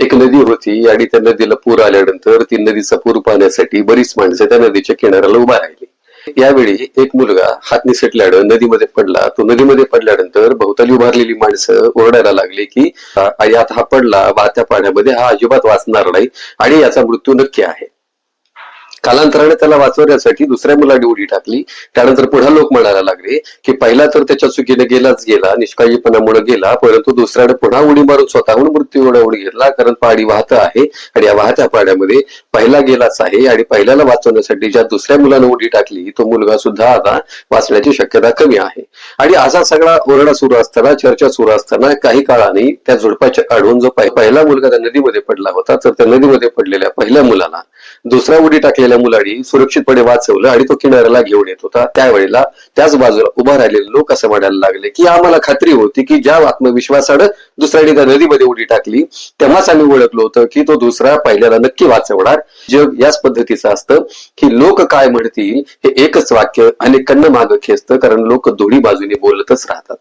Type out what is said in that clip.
एक नदी होती आणि त्या नदीला पूर आल्यानंतर ती नदीचा पूर पाहण्यासाठी बरीच माणसं त्या नदीच्या किनाऱ्याला उभा राहिली. यावेळी एक मुलगा हात निसटल्यानं नदीमध्ये पडला. तो नदीमध्ये पडल्यानंतर भोवताली उभारलेली माणसं ओरडायला लागली की "आ, आई हा पडला वाहत्या पाण्यामध्ये हा अजिबात वाचणार नाही आणि याचा मृत्यू नक्की आहे. कालांतराने त्याला वाचवण्यासाठी दुसऱ्या मुलाने उडी टाकली. त्यानंतर पुन्हा लोक म्हणायला लागले की पहिला तर त्याच्या चुकीने गेलाच गेला निष्काळजीपणामुळे गेला परंतु दुसऱ्याने पुन्हा उडी मारून स्वतःहून मृत्यू ओढवून घेतला कारण पाणी वाहत आहे आणि या वाहत्या पाण्यामध्ये पहिला गेलाच आहे आणि पहिल्याला वाचवण्यासाठी ज्या दुसऱ्या मुलाने उडी टाकली तो मुलगा सुद्धा आता वाचण्याची शक्यता कमी आहे. आणि असा सगळा ओरडा सुरू असताना चर्चा सुरू असताना काही काळाने त्या झुडपाच्या काढून जो पहिला मुलगा त्या नदीमध्ये पडला होता तर त्या नदीमध्ये पडलेल्या पहिल्या मुलाला दुसरा उडी टाकलेल्या मुलांनी सुरक्षितपणे वाचवलं आणि तो किनाऱ्याला घेऊन येत होता. त्यावेळेला त्याच बाजूला उभा राहिलेले लोक असं म्हणायला लागले की आम्हाला खात्री होती की ज्या आत्मविश्वासानं दुसऱ्याने त्या नदीमध्ये उडी टाकली तेव्हाच आम्ही ओळखलो होतं की तो दुसरा पहिल्याला नक्की वाचवणार. जग याच पद्धतीचं असतं की लोक काय म्हणतील हे एकच वाक्य अनेकांना मागं खेचतं कारण लोक दोन्ही बाजूने बोलतच राहतात.